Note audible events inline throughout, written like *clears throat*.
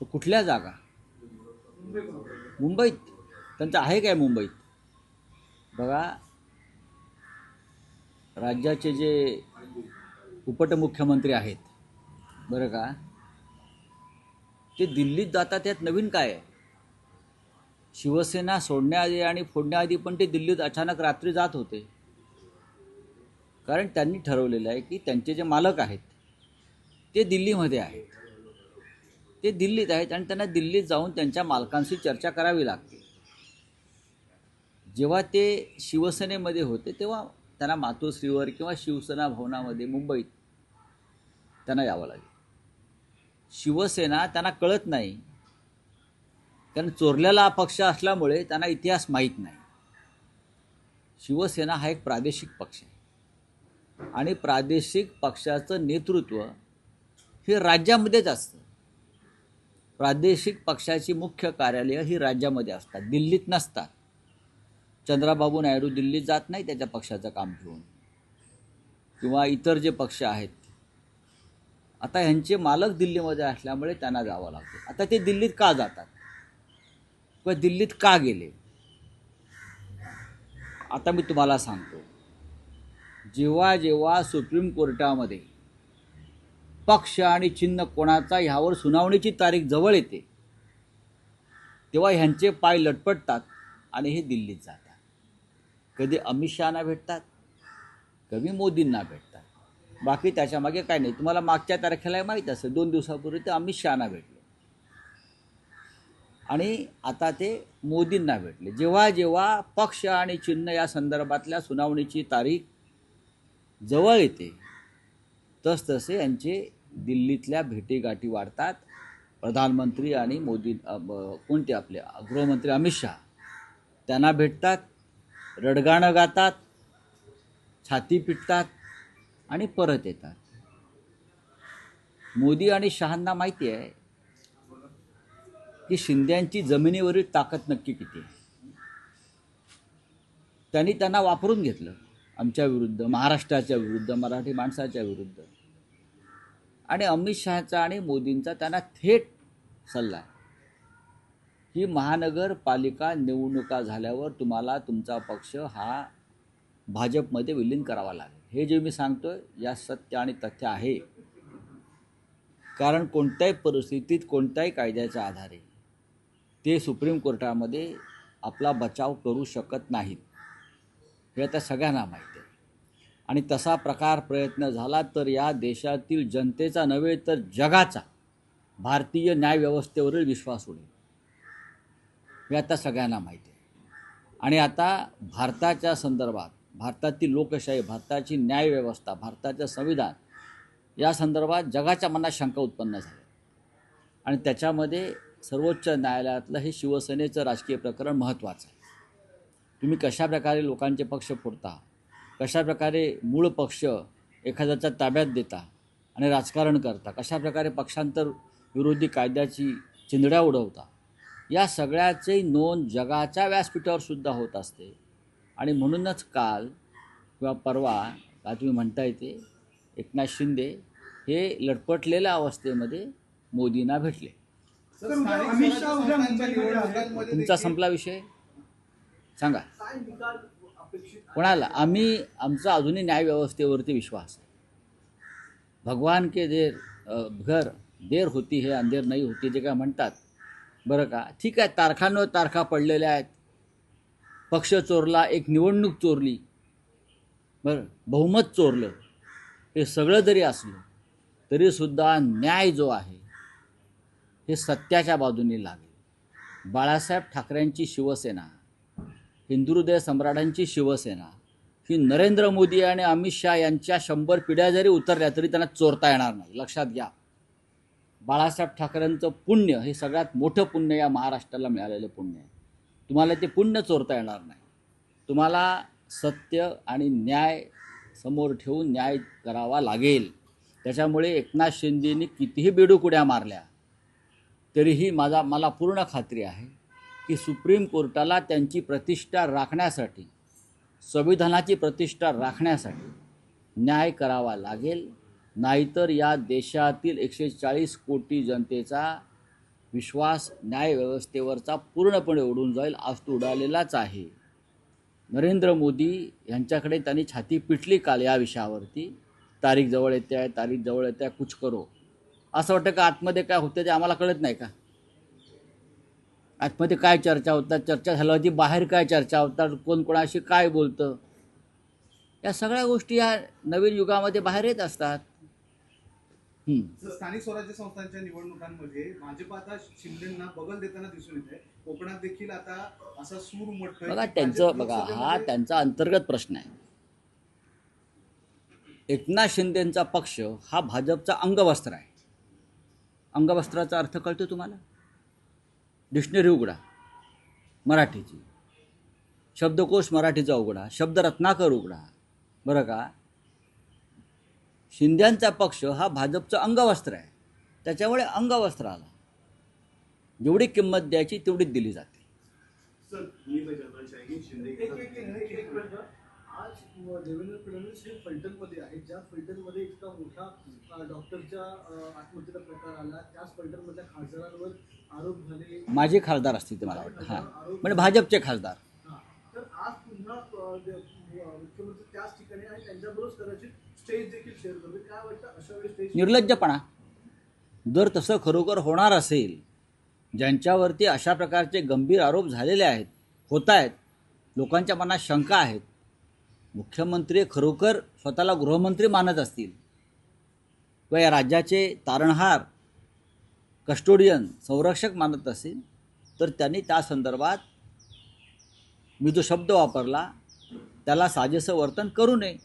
तर कुठल्या जागा? मुंबईत. त्यांचं आहे काय मुंबईत? बघा. राज्याचे जे उपटमुख्यमंत्री आहेत बरं का? ते दिल्लीत जातात त्यात नवीन काय? आहे शिवसेना सोडण्याआधी आणि फोडण्याआधी पण ते दिल्लीत अचानक रात्री जात होते. कारण त्यांनी ठरवलेलं आहे की त्यांचे जे मालक आहेत ते दिल्लीमध्ये आहेत. ते दिल्लीत आहेत आणि त्यांना दिल्लीत जाऊन त्यांच्या मालकांशी चर्चा करावी लागते. जेव्हा ते शिवसेनेमध्ये होते तेव्हा त्यांना मातोश्रीवर किंवा शिवसेना भवनामध्ये मुंबईत त्यांना यावं लागेल. शिवसेना त्यांना कळत नाही. कारण चोरलेला पक्ष असल्यामुळे त्यांना इतिहास माहीत नाही. शिवसेना हा एक प्रादेशिक पक्ष आहे. आणि प्रादेशिक पक्षाचं नेतृत्व हे राज्यामध्येच असतं. प्रादेशिक पक्षाची मुख्य कार्यालयं ही राज्यामध्ये असतात. दिल्लीत नसतात. चंद्राबाबू नायडू दिल्लीत जात नाही त्याच्या पक्षाचं काम घेऊन. किंवा इतर जे पक्ष आहेत. आता ह्यांचे मालक दिल्लीमध्ये असल्यामुळे त्यांना जावं लागतं. आता ते दिल्लीत का जातात? किंवा दिल्लीत का गेले? आता मी तुम्हाला सांगतो. जेव्हा जेव्हा सुप्रीम कोर्टामध्ये पक्ष आणि चिन्ह कोणाचा ह्यावर सुनावणीची तारीख जवळ येते. तेव्हा ह्यांचे पाय लटपटतात आणि हे दिल्लीत जातात. कधी अमित शहाना भेटतात कधी मोदींना भेटतात. बाकी त्याच्यामागे काय नाही. तुम्हाला मागच्या तारखेला माहीत असेल दोन दिवसापूर्वी ते अमित शहाना भेटले. आणि आता ते मोदींना भेटले. जेव्हा जेव्हा पक्ष आणि चिन्ह या संदर्भातल्या सुनावणीची तारीख जवळ येते तसतसे यांचे दिल्लीतल्या भेटीगाठी वाढतात. प्रधानमंत्री आणि मोदी कोणते आपले गृहमंत्री अमित शहा. त्यांना भेटतात रडगाणं गातात छाती पिटतात आणि परत येतात. मोदी आणि शहांना माहिती आहे की शिंद्यांची जमिनीवरील ताकद नक्की किती आहे. त्यांनी त्यांना वापरून घेतलं आमच्या विरुद्ध महाराष्ट्राच्या विरुद्ध मराठी माणसाच्या विरुद्ध. आणि अमित शहाचा आणि मोदींचा त्यांना थेट सल्ला. आहे की महानगरपालिका निवडणुका झाल्यावर तुम्हाला तुमचा पक्ष हा भाजपमध्ये विलीन करावा लागेल. हे जे मी सांगतोय या सत्य आणि तथ्य आहे. कारण कोणत्याही परिस्थितीत कोणत्याही कायद्याच्या आधारे ते सुप्रीम कोर्टामध्ये आपला बचाव करू शकत नाहीत. हे आता सगळ्यांना माहिती आहे. आणि तसा प्रकार प्रयत्न झाला तर या देशातील जनतेचा नव्हे तर जगाचा भारतीय न्यायव्यवस्थेवरील विश्वास उडेल. हे आता सगळ्यांना माहिती आहे. आणि आता भारताच्या संदर्भात भारतातील लोकशाही भारताची न्यायव्यवस्था भारताचं संविधान या संदर्भात जगाच्या मनात शंका उत्पन्न झाल्या आणि त्याच्यामध्ये सर्वोच्च न्यायालयातलं हे शिवसेनेचं राजकीय प्रकरण महत्त्वाचं आहे. तुम्ही कशाप्रकारे लोकांचे पक्ष फोडता? कशाप्रकारे मूळ पक्ष एखाद्याच्या ताब्यात देता आणि राजकारण करता कशाप्रकारे पक्षांतर विरोधी कायद्याची चिंधड्या उडवता या सगळ्याची नोंद जगाच्या व्यासपीठावर सुद्धा होत असते. आणि म्हणूनच काल किंवा परवा का तुम्ही म्हणता येते एकनाथ शिंदे हे लटपटलेल्या अवस्थेमध्ये मोदींना भेटले. आहेत. तुमचा संपला विषय? सांगा. कोणाला? आम्ही आमचा अजूनही न्यायव्यवस्थेवरती विश्वास आहे. भगवान के देर घर देर होती हे अंधेर नाही होती जे काय म्हणतात. बरं का? ठीक आहे तारखांवर तारखा पडलेल्या आहेत. पक्ष चोरला एक निवडणूक चोरली. बरं बहुमत चोरलं. हे सगळं जरी असलं तरीसुद्धा न्याय जो आहे हे सत्याच्या बाजूने लागेल. बाळासाहेब ठाकरेंची शिवसेना हिंदुहृदय सम्राटांची शिवसेना. ही नरेंद्र मोदी आणि अमित शहा यांच्या शंभर पिढ्या जरी उतरल्या तरी त्यांना चोरता येणार नाही. लक्षात घ्या. बाळासाहेब ठाकरेंचं पुण्य हे सगळ्यात मोठं पुण्य या महाराष्ट्राला मिळालेलं पुण्य आहे. तुम्हाला ते पुण्य चोरता येणार नाही. तुम्हाला सत्य आणि न्याय समोर ठेवून न्याय करावा लागेल. त्याच्यामुळे एकनाथ शिंदेनी कितीही बेडूकुड्या मारल्या तरीही माझा मला पूर्ण खात्री आहे. की सुप्रीम कोर्टाला त्यांची प्रतिष्ठा राखण्यासाठी संविधानाची प्रतिष्ठा राखण्यासाठी न्याय करावा लागेल. नाहीतर या देशातील एकशे चाळीस कोटी जनतेचा विश्वास न्यायव्यवस्थेवरचा पूर्णपणे उडून जाईल आज तो उडालेलाच आहे. नरेंद्र मोदी यांच्याकडे त्यांनी छाती पिटली काल या विषयावरती. तारीख जवळ येते आहे तारीख जवळ येते आहे कुछ करो. असं वाटतं का आतमध्ये काय होतं ते आम्हाला कळत नाही का? आतमध्ये काय चर्चा होतात चर्चा झाल्यावरती बाहेर काय चर्चा होतात कोण कोणाशी काय बोलतं? या सगळ्या गोष्टी या नवीन युगामध्ये बाहेर येत असतात. हं. स्थानिक स्वराज्य संस्थांच्या निवडणुकांमध्ये भाजप आता शिंदेना बगल देताना दिसून येत कोकणात देखील आता असा सूर उमटतोय बघा त्यांचं बघा हा त्यांचा अंतर्गत प्रश्न आहे. एकनाथ शिंदेचा पक्ष हा भाजपचा अंगवस्त्र आहे. अंगवस्त्राचा अर्थ कळतो तुम्हाला? डिक्शनरी उघडा. मराठीची. शब्दकोश मराठीचा उघडा. शब्द रत्नाकर उघडा. बरं का? शिंद्यांचा पक्ष हा भाजपचं अंगवस्त्र आहे. त्याच्यामुळे अंगवस्त्राला जेवढी किंमत द्यायची तेवढीच दिली जाते सर मी तर जनरल शाही शिंदे एक एक एक एक मिनिट आज म- देवेंद्र फडणवीस हे फलटणमध्ये आहेत. ज्या फलटणमध्ये इतका मोठा डॉक्टरच्या आत्महत्येचा प्रकार आला त्याच फलटणमधल्या खासदारांवर आरोप झाले. माझे खासदार असतील ते मला वाटतं. हां. म्हणजे भाजपचे खासदार. तर आज पुन्हा मुख्यमंत्री त्याच ठिकाणी आणि त्यांच्याबरोबर कदाचित स्टेज देखील शेअर करतो काय वाटतं? अशा वेळी स्टेज निर्लज्जपणा. जर तसं खरोखर होणार असेल ज्यांच्यावरती अशा प्रकारचे गंभीर आरोप झालेले आहेत होत आहेत लोकांच्या मनात शंका आहेत मुख्यमंत्री खरोखर स्वतःला गृहमंत्री मानत असतील? किंवा या राज्याचे तारणहार कस्टोडियन संरक्षक मानत असतील? तर त्यांनी त्या संदर्भात मी जो शब्द वापरला त्याला साजेसं वर्तन करू नये.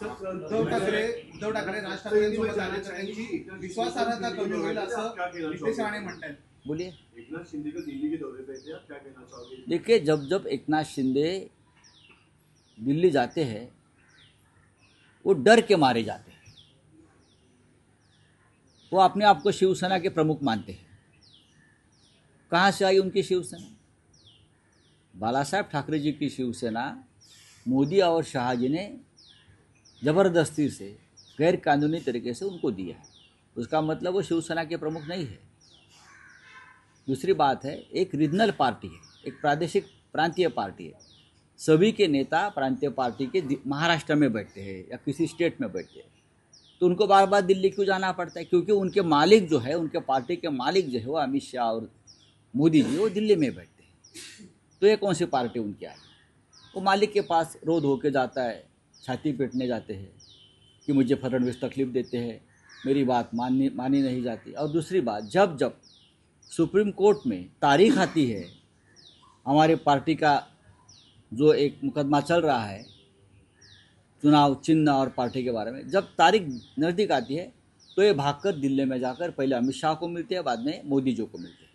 सर, उद्धव ठाकरे उद्धव ठाकरे राज ठाकरेंसोबत आले तर त्यांची विश्वासार्हता कमी होईल असं नितेश राणे म्हणतात बोलिए एकनाथ शिंदे को दिल्ली के दौरे पे थे आप क्या कहना चाहोगे देखिए जब जब एकनाथ शिंदे दिल्ली जाते हैं, वो डर के मारे जाते हैं। वो अपने आप को शिवसेना के प्रमुख मानते हैं। कहाँ से आई उनकी शिवसेना? बाला साहब ठाकरे जी की शिवसेना, मोदी और शाह जी ने ज़बरदस्ती से गैर कानूनी तरीके से उनको दिया है। उसका मतलब वो शिवसेना के प्रमुख नहीं है। दूसरी बात है, एक रीजनल पार्टी है, एक प्रादेशिक, प्रांतीय पार्टी है। सभी के नेता प्रांतीय पार्टी के महाराष्ट्र में बैठते हैं या किसी स्टेट में बैठते हैं। तो उनको बार बार दिल्ली क्यों जाना पड़ता है? क्योंकि उनके मालिक जो है, उनके पार्टी के मालिक जो है, वो अमित शाह और मोदी जी, वो दिल्ली में बैठते हैं। तो ये कौन सी पार्टी उनकी आई वो मालिक के पास रोध होके जाता है, छाती पीटने जाते हैं कि मुझे फडणवीस तकलीफ़ देते हैं, मेरी बात माननी, मानी नहीं जाती। और दूसरी बात, जब जब सुप्रीम कोर्ट में तारीख आती है, हमारे पार्टी का जो एक मुकदमा चल रहा है, चुनाव, चिन्ह और पार्टी के बारे में, जब तारीख नज़दीक आती है तो ये भागकर दिल्ली में जाकर पहले अमित शाह को मिलते हैं, बाद में मोदी जी को मिलते हैं।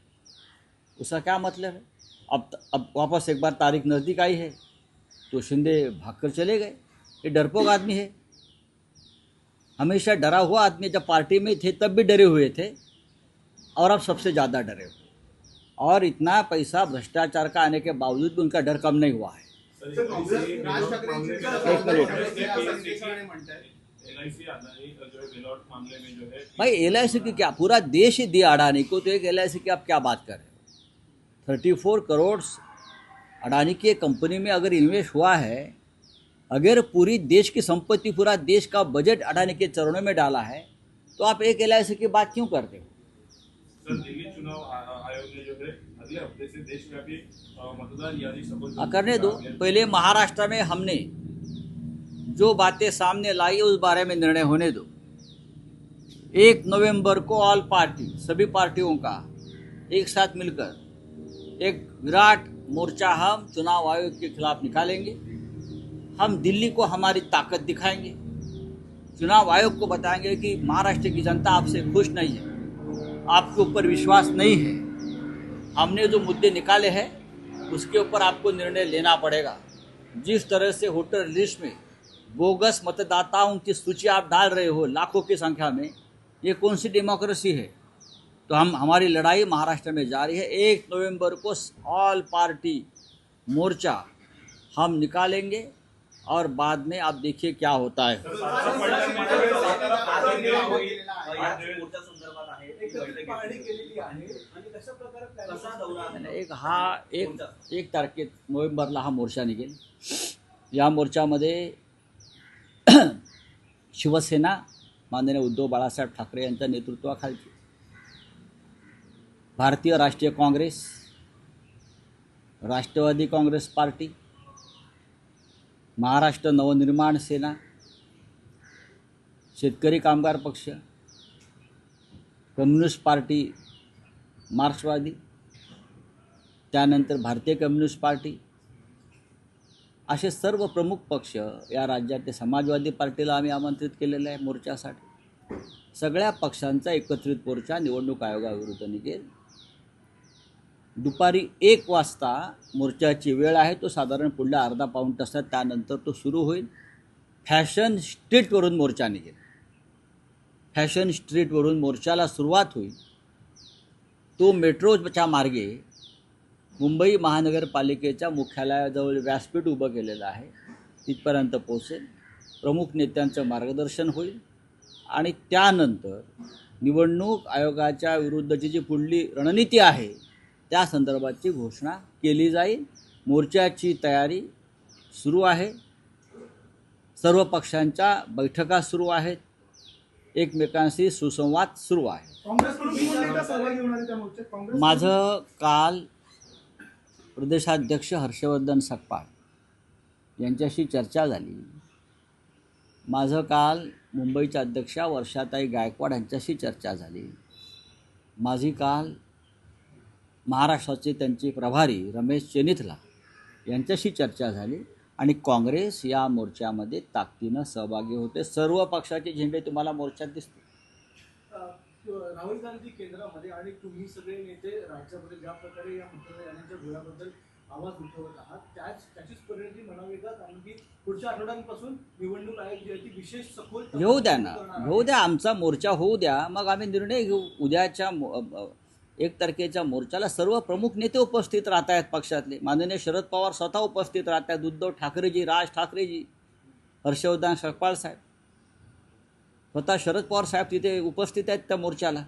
उसका क्या मतलब है? अब अब वापस एक बार तारीख नज़दीक आई है तो शिंदे भागकर चले गए। ये डरपोक आदमी है। हमेशा डरा हुआ आदमी जब पार्टी में थे, तब भी डरे हुए थे, और अब सबसे ज़्यादा डरे हुए। और इतना पैसा भ्रष्टाचार का आने के बावजूद भी उनका डर कम नहीं हुआ है। राज म्हणतात एल आई सी अदानी जो बिलॉट मामले में जो भाई एलआईसी की क्या पूरा देश ही दिया अडानी को? तो एक एल आई सी की आप क्या बात कर रहे हो? थर्टी फोर करोड़ अडानी की एक कंपनी में अगर इन्वेस्ट हुआ है अगर पूरी देश की संपत्ति पूरा देश का बजट अडानी के चरणों में डाला है तो आप एक एल आई सी की बात क्यों करते हो? सर दिल्ली चुनाव आयोग ने जो है अगले हफ़्ते से देशव्यापी यादी सबूत करने दो पहले महाराष्ट्र में हमने जो बातें सामने लाई उस बारे में निर्णय होने दो। एक नवंबर को ऑल पार्टी सभी पार्टियों का एक साथ मिलकर एक विराट मोर्चा हम चुनाव आयोग के खिलाफ निकालेंगे। हम दिल्ली को हमारी ताकत दिखाएँगे। चुनाव आयोग को बताएँगे कि महाराष्ट्र की जनता आपसे खुश नहीं है आपके ऊपर विश्वास नहीं है। हमने जो मुद्दे निकाले हैं उसके ऊपर आपको निर्णय लेना पड़ेगा जिस तरह से वोटर लिस्ट में बोगस मतदाताओं की सूची आप डाल रहे हो लाखों की संख्या में ये कौन सी डेमोक्रेसी है तो हम हमारी लड़ाई महाराष्ट्र में जारी है एक नवंबर को ऑल पार्टी मोर्चा हम निकालेंगे और बाद में आप देखिए क्या होता है पाहणी केलेली आहे. आणि कशा प्रकारे planning कसा दौरा आणि एक हा एक एक तारखेत नोव्हेंबरला हा मोर्चा निघेल. *clears throat* या मोर्चामध्ये *clears throat* शिवसेना माननीय उद्धव बाळासाहेब ठाकरे यांच्या नेतृत्वाखालची Bharatiya Rashtriya Congress Rashtravadi Congress Party Maharashtra Navnirman Sena Shetkari Kamgar Paksha communist party मार्क्सवादी त्यानंतर भारतीय कम्युनिस्ट पार्टी असे सर्व प्रमुख पक्ष या राज्यातील समाजवादी पार्टीला आम्ही आमंत्रित केलेलं आहे मोर्चासाठी. सगळ्या पक्षांचा एकत्रित मोर्चा निवडणूक आयोगाविरुद्ध निघेल. दुपारी एक वाजता मोर्चाची वेळ आहे तो साधारण पुढल्या अर्धा पाऊण तासात त्यानंतर तो सुरू होईल. फॅशन स्ट्रीटवरून मोर्चा निघेल. फॅशन स्ट्रीटवरून मोर्चाला सुरुवात होईल. तो मेट्रोच्या मार्गे मुंबई महानगरपालिकेच्या मुख्यालयाजवळ व्यासपीठ उभं केलेलं आहे. तिथपर्यंत पोचेल प्रमुख नेत्यांचं मार्गदर्शन होईल. आणि त्यानंतर निवडणूक आयोगाच्या विरुद्धची जी पुढली रणनीती आहे त्या संदर्भाची घोषणा केली जाईल. मोर्चाची तयारी सुरू आहे. सर्व पक्षांच्या बैठका सुरू आहेत. एकमेकांशी सुसंवाद सुरू आहे. माझं काल प्रदेशाध्यक्ष हर्षवर्धन सकपाळ यांच्याशी चर्चा झाली. माझं काल मुंबईच्या अध्यक्षा वर्षाताई गायकवाड यांच्याशी चर्चा झाली. माझी काल महाराष्ट्राचे त्यांचे प्रभारी रमेश चेनिथला यांच्याशी चर्चा झाली. आणि काँग्रेस या मोर्चामध्ये ताकदीनं सहभागी होते. सर्व पक्षाचे झेंडे तुम्हाला मोर्चात दिसतील. अ, राहुल गांधी केंद्रामध्ये आणि तुम्ही सगळे नेते राज्यामध्ये ज्या प्रकारे या मंत्रालयाच्या घोळ्याबद्दल आवाज उठवत आहात त्याच त्याचीच परिणती म्हणावी का? कारण की पुढच्या आठवड्यांपासून निवडणूक आयोग जी आहे ती विशेष सखोल घेऊ द्या ना. घेऊ द्या. आमचा मोर्चा होऊ द्या. मग आम्ही निर्णय घेऊ. उद्याच्या एक तारखेच्या मोर्चाला सर्व प्रमुख नेते उपस्थित राहत आहेत पक्षातले. माननीय शरद पवार स्वतः उपस्थित राहत आहेत उद्धव ठाकरेजी राज ठाकरेजी हर्षवर्धन सकपाळ साहेब. स्वतः शरद पवार साहेब तिथे उपस्थित आहेत त्या मोर्चाला.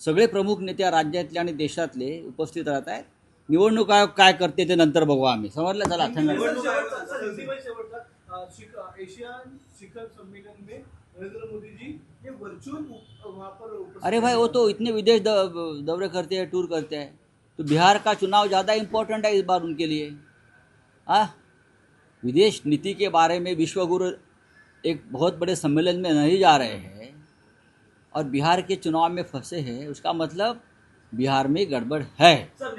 सगळे प्रमुख नेते राज्यातले आणि देशातले उपस्थित राहत आहेत निवडणूक आयोग काय करते ते नंतर बघू आम्ही. समजलं? चला शिखर सम्मेलन में नरेंद्र मोदी जी ये वर्चुअल अरे भाई वो तो इतने विदेश दौरे करते हैं टूर करते हैं। तो बिहार का चुनाव ज़्यादा इम्पोर्टेंट है इस बार उनके लिए। हाँ? विदेश नीति के बारे में विश्वगुरु एक बहुत बड़े सम्मेलन में नहीं जा रहे हैं और बिहार के चुनाव में फंसे हैं उसका मतलब बिहार में गड़बड़ है। सर